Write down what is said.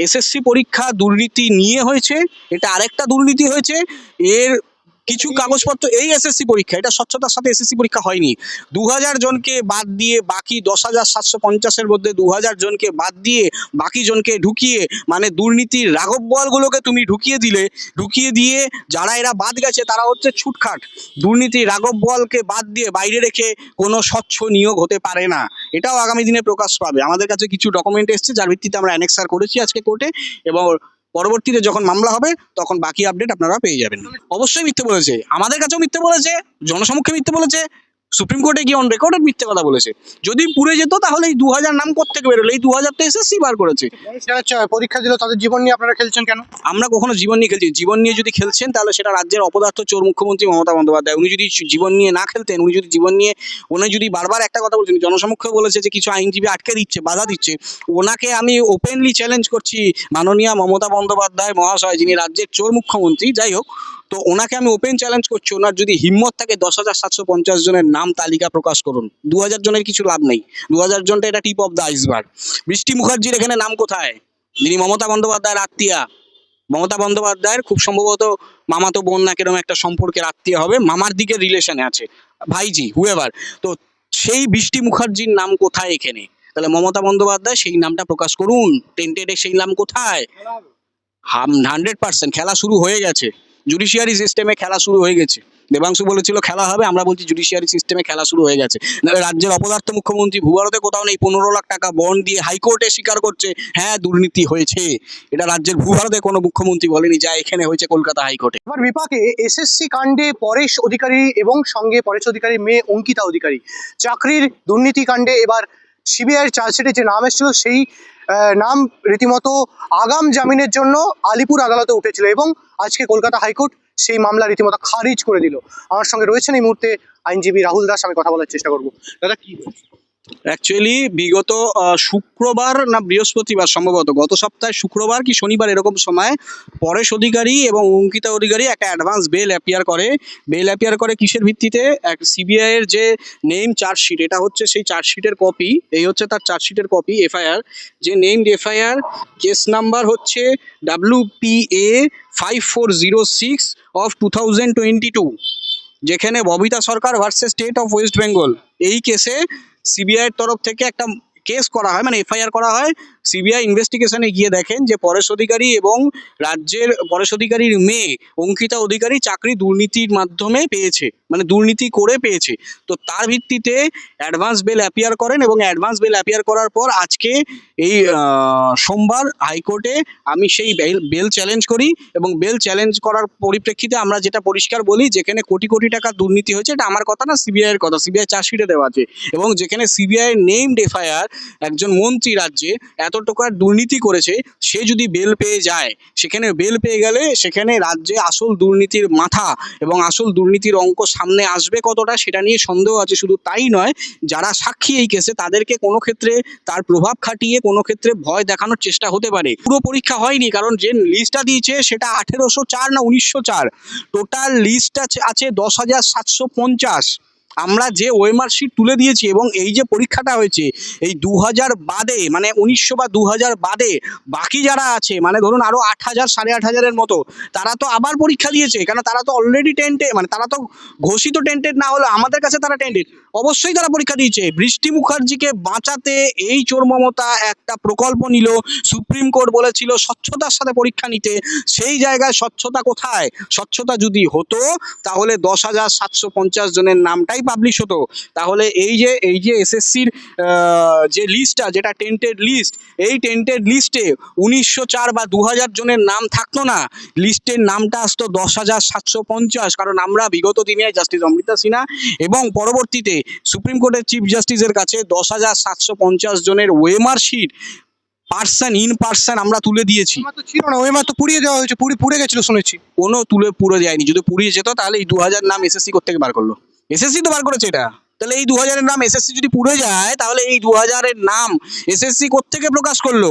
SSC পরীক্ষা দুর্নীতি নিয়ে হয়েছে এটা আরেকটা দুর্নীতি হয়েছে এর কিছু কাগজপত্র এই এসএসসি পরীক্ষা, এটা স্বচ্ছতার সাথে এসএসসি পরীক্ষা হয়নি। দু হাজার জনকে বাদ দিয়ে বাকি দশ হাজার সাতশো পঞ্চাশের মধ্যে দু হাজার জনকে বাদ দিয়ে বাকি জনকে ঢুকিয়ে মানে দুর্নীতির রাঘব বলগুলোকে তুমি ঢুকিয়ে দিলে, ঢুকিয়ে দিয়ে যারা এরা বাদ গেছে তারা হচ্ছে ছুটখাট। দুর্নীতি রাঘব বলকে বাদ দিয়ে বাইরে রেখে কোনো স্বচ্ছ নিয়োগ হতে পারে না। এটাও আগামী দিনে প্রকাশ পাবে। আমাদের কাছে কিছু ডকুমেন্ট এসেছে, যার ভিত্তিতে আমরা অ্যানেক্সার করেছি আজকে কোর্টে এবং পরবর্তীতে যখন মামলা হবে, তখন বাকি আপডেট আপনারা পেয়ে যাবেন। অবশ্যই মিথ্যে বলেছে। আমাদের কাছেও মিথ্যে বলেছে, জনসমক্ষে মিথ্যে বলেছে সুপ্রিম কোর্টে গিয়ে অন রেকর্ডেড মিথ্যে কথা বলেছে। যদি পুড়ে যেত তাহলে এই দু হাজার নাম কোথেকে বেরোলো? এই দু হাজার তো এসএসসি বার করেছে। পরীক্ষা দিল তাদের জীবন নিয়ে আপনারা খেলছেন কেন? আমরা কখনো জীবন নিয়ে খেলছি জীবন নিয়ে যদি খেলছেন তাহলে সেটা রাজ্যের অপদার্থ চোর মুখ্যমন্ত্রী মমতা বন্দ্যোপাধ্যায়। উনি যদি জীবন নিয়ে না খেলতেন উনি যদি জীবন নিয়ে উনি যদি বারবার একটা কথা বলছেন জনসমক্ষে বলেছে যে কিছু আইনজীবী আটকে দিচ্ছে বাধা দিচ্ছে ওনাকে আমি ওপেনলি চ্যালেঞ্জ করছি। মাননীয় মমতা বন্দ্যোপাধ্যায় মহাশয় যিনি রাজ্যের চোর মুখ্যমন্ত্রী যাই হোক তো ওনাকে আমি ওপেন চ্যালেঞ্জ করছি। ওনার যদি হিম্মত থাকে দশ হাজার সাতশো পঞ্চাশ জনের নাম তালিকা প্রকাশ করুন। দু হাজার জনের কিছু লাভ নেই। দু হাজার জনটা এটা টিপ অফ দ্য আইসবার্গ বৃষ্টি মুখার্জির এখানে নাম কোথায়? যিনি মমতা বন্দ্যোপাধ্যায়ের আত্মীয়া। মমতা বন্দ্যোপাধ্যায়ের খুব সম্ভবত মামাতো বোন না কীরকম একটা সম্পর্কের আত্মীয় হবে। মামার দিকে রিলেশনে আছে। ভাইজি হুয়েভার তো সেই বৃষ্টি মুখার্জির নাম কোথায় এখানে? তাহলে মমতা বন্দ্যোপাধ্যায় সেই নামটা প্রকাশ করুন। টেন্টেডে সেই নাম কোথায়? হাম হান্ড্রেড পার্সেন্ট খেলা শুরু হয়ে গেছে। জুডিশিয়ারি সিস্টেমে খেলা শুরু হয়ে গেছে। দেবাংশু বলেছিল, খেলা হবে, আমরা বলছি জুডিশিয়ারি সিস্টেমে খেলা শুরু হয়ে গেছে। রাজ্যের অপদার্থ মুখ্যমন্ত্রী ভূভারতে কোথাও নেই, পনেরো লাখ টাকা বন্ড দিয়ে হাইকোর্টে স্বীকার করছে। হ্যাঁ দুর্নীতি হয়েছে। এটা রাজ্যের ভূভারতে কোনো মুখ্যমন্ত্রী বলেনি, যা এখানে হয়েছে কলকাতা হাইকোর্টে। এবার বিপাকে, এসএসসি কাণ্ডে পরেশ অধিকারী এবং সঙ্গে পরেশ অধিকারীর মেয়ে অঙ্কিতা অধিকারী। চাকরির দুর্নীতি কাণ্ডে এবার সিবিআইয়ের চার্জশিটে যে নাম এসেছিল, সেই নাম রীতিমতো আগাম জামিনের জন্য আলিপুর আদালতে উঠেছিল এবং আজকে কলকাতা হাইকোর্ট সেই মামলা রীতিমতো খারিজ করে দিল আমার সঙ্গে রয়েছেন এই মুহূর্তে আইনজীবী রাহুল দাস, আমি কথা বলার চেষ্টা করব দাদা, কি? অ্যাকচুয়ালি বিগত শুক্রবার না বৃহস্পতিবার সম্ভবত, গত সপ্তাহে শুক্রবার কি শনিবার এরকম সময় পরেশ অধিকারী এবং অঙ্কিতা অধিকারী একটা অ্যাডভান্স বেল অ্যাপিয়ার করে। বেল অ্যাপিয়ার করে কিসের ভিত্তিতে? এক সিবিআই এর যে নেম চার্জশিট এটা হচ্ছে সেই চার্জশিটের কপি এই হচ্ছে তার চার্জশিটের কপি এফআইআর যে নেমড এফআইআর কেস নাম্বার হচ্ছে W P A five four zero six of two thousand twenty two যেখানে Babita Sarkar versus state of West Bengal এই কেসে সিবিআইয়ের তরফ থেকে একটা কেস করা হয় মানে এফআইআর করা হয় সিবিআই ইনভেস্টিগেশনে গিয়ে দেখেন যে পরেশ অধিকারী এবং রাজ্যের পরেশ অধিকারীর মেয়ে অঙ্কিতা অধিকারী চাকরি দুর্নীতির মাধ্যমে পেয়েছে মানে দুর্নীতি করে পেয়েছে। তো তার ভিত্তিতে অ্যাডভান্স বেল অ্যাপিয়ার করেন এবং অ্যাডভান্স বেল অ্যাপিয়ার করার পর আজকে এই সোমবার হাইকোর্টে আমি সেই বেল চ্যালেঞ্জ করি এবং বেল চ্যালেঞ্জ করার পরিপ্রেক্ষিতে আমরা যেটা পরিষ্কার বলি, যেখানে কোটি কোটি টাকা দুর্নীতি হয়েছে, এটা আমার কথা না সিবিআইয়ের কথা। সিবিআই চার্জশিটে দেওয়া আছে। এবং যেখানে সিবিআই নেমড এফআইআর একজন মন্ত্রী রাজ্যে এত টাকার দুর্নীতি করেছে, সে যদি বেল পেয়ে যায়, সেখানে বেল পেয়ে গেলে সেখানে রাজ্যে আসল দুর্নীতির মাথা এবং আসল দুর্নীতির অঙ্ক সামনে আসবে কতটা সেটা নিয়ে সন্দেহ আছে, শুধু তাই নয়, যারা সাক্ষী এই কেসে তাদেরকে কোনো ক্ষেত্রে তার প্রভাব খাটিয়ে কোনো ক্ষেত্রে ভয় দেখানোর চেষ্টা হতে পারে। পুরো পরীক্ষা হয়নি, কারণ যে লিস্টটা দিয়েছে সেটা আঠেরোশো চার না উনিশশো চার। টোটাল লিস্ট আছে আছে দশ হাজার সাতশো পঞ্চাশ। আমরা যে ওয়েমার শিট তুলে দিয়েছি এবং এই যে পরীক্ষাটা হয়েছে, এই দু হাজার বাদে মানে উনিশশো বা দু হাজার বাদে বাকি যারা আছে মানে ধরুন আরও আট হাজার সাড়ে আট হাজারের মতো, তারা তো আবার পরীক্ষা দিয়েছে কেন তারা তো অলরেডি টেন্টে মানে তারা তো ঘোষিত টেন্টেড না হলে আমাদের কাছে তারা টেন্টেড অবশ্যই তারা পরীক্ষা দিয়েছে। বৃষ্টি মুখার্জিকে বাঁচাতে এই চোর মমতা একটা প্রকল্প নিল। সুপ্রিম কোর্ট বলেছিল, স্বচ্ছতার সাথে পরীক্ষা নিতে। সেই জায়গায় স্বচ্ছতা কোথায়? স্বচ্ছতা যদি হতো, তাহলে দশ হাজার সাতশো পঞ্চাশ জনের নামটাই পাবলিশ হতো। তাহলে এই যে এই যে এসএসসির যে লিস্টটা যেটা টেন্টেড লিস্ট এই টেন্টেড লিস্টে উনিশশো চার বা দু হাজার জনের নাম থাকতো না। লিস্টের নামটা আসতো দশ হাজার সাতশো পঞ্চাশ কারণ আমরা বিগত দিনে জাস্টিস অমৃতা সিনহা এবং পরবর্তীতে সুপ্রিম কোর্টের চিফ জাস্টিসের কাছে দশ হাজার সাতশো পঞ্চাশ জনের OMR sheet person in person আমরা তুলে দিয়েছি। ছিল না ওয়েমার তো পুড়িয়ে দেওয়া হয়েছে পুড়ে পুড়ে গেছিল শুনেছি। কোনো তুলে পুড়ে যায়নি যদি পুড়িয়ে যেত তাহলে এই দু হাজার নাম এসএসসি থেকে বার করল? এসএসসি তো বার করেছে এটা। তাহলে এই দু হাজারের নাম এসএসসি যদি পুড়ে যায়, তাহলে এই দু হাজারের নাম এসএসসি কোথেকে প্রকাশ করল?